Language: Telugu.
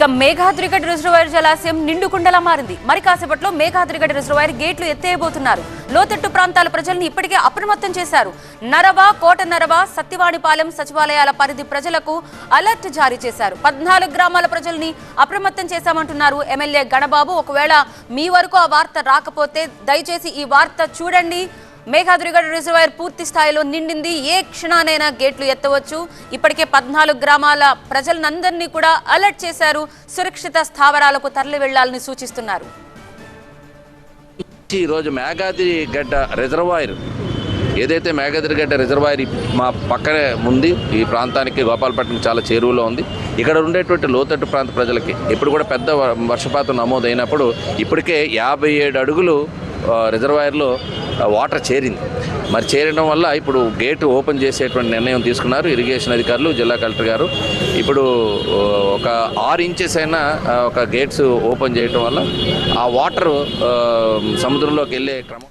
ఇక మేఘాద్రిగడ్ రిజర్వాయర్ జలాశయం నిండుకుండలా మారింది. మరి కాసేపట్లో మేఘాద్రిగడ్ రిజర్వాయర్ గేట్లు ఎత్తేయబోతున్నారు. లోతట్టు ప్రాంతాల ప్రజల్ని ఇప్పటికే అప్రమత్తం చేశారు. నరవ కోట నరవ సత్యవాణిపాలెం సచివాలయాల పరిధి ప్రజలకు అలర్ట్ జారీ చేశారు. పద్నాలుగు గ్రామాల ప్రజల్ని అప్రమత్తం చేశామంటున్నారు ఎమ్మెల్యే గణబాబు. ఒకవేళ మీ వరకు ఆ వార్త రాకపోతే దయచేసి ఈ వార్త చూడండి. మేఘాద్రిగడ్ రిజర్వాయర్ పూర్తి స్థాయిలో నిండింది. ఏ క్షణానైనా గేట్లు ఎత్తవచ్చు. ఇప్పటికే పద్నాలుగు గ్రామాల ప్రజలందరినీ కూడా అలర్ట్ చేశారు. సురక్షిత స్థావరాలకు తరలి వెళ్ళాలని సూచిస్తున్నారు ఈరోజు మేఘాద్రి గడ్డ రిజర్వాయర్ ఏదైతే మేఘాద్రిగడ్డ రిజర్వాయర్ మా పక్కనే ఉంది ఈ ప్రాంతానికి గోపాలపట్నం చాలా చేరువలో ఉంది. ఇక్కడ ఉండేటువంటి లోతట్టు ప్రాంత ప్రజలకి ఇప్పుడు కూడా పెద్ద వ- వర్షపాతం నమోదైనప్పుడు ఇప్పటికే యాభై ఏడు అడుగులు రిజర్వాయర్లో వాటర్ చేరింది. మరి చేరడం వల్ల ఇప్పుడు గేటు ఓపెన్ చేసేటువంటి నిర్ణయం తీసుకున్నారు ఇరిగేషన్ అధికారులు జిల్లా కలెక్టర్ గారు. ఇప్పుడు ఒక ఆరు ఇంచెస్ అయినా ఒక గేట్స్ ఓపెన్ చేయడం వల్ల ఆ వాటర్ సముద్రంలోకి వెళ్ళే క్రమం